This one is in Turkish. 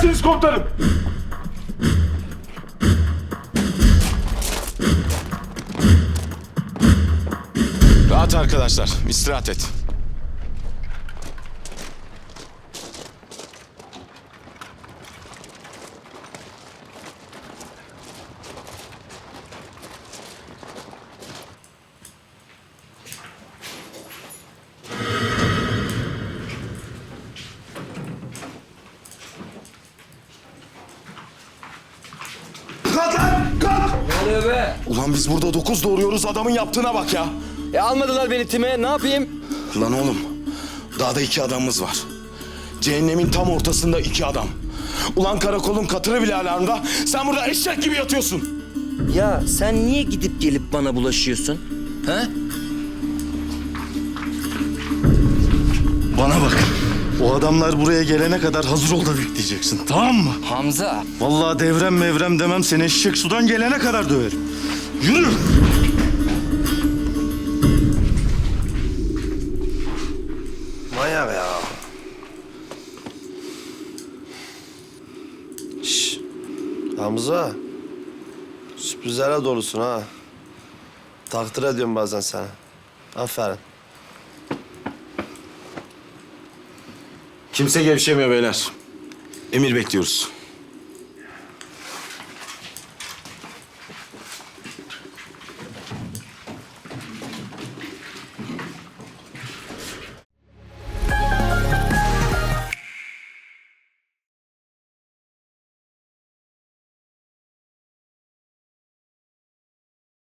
Emredersiniz komutanım. Rahat arkadaşlar. istirahat et. Kalk lan kalk. Ne oluyor be? Ulan biz burada dokuz doğuruyoruz adamın yaptığına bak ya. E almadılar beni time. Ne yapayım? Lan oğlum dağda iki adamımız var. Cehennemin tam ortasında iki adam. Ulan karakolun katırı bile alarmda. Sen burada eşek gibi yatıyorsun. Ya sen niye gidip gelip bana bulaşıyorsun? He? Bana bak. O adamlar buraya gelene kadar hazır ol da bekleyeceksin. Tamam mı? Hamza. Vallahi devrem mevrem demem seni eşek sudan gelene kadar döverim. Yürü. Manyak ya. Şş. Hamza. Sürprizlere dolusun ha. Takdir ediyorum bazen seni. Aferin. Kimse gevşemiyor beyler. Emir bekliyoruz.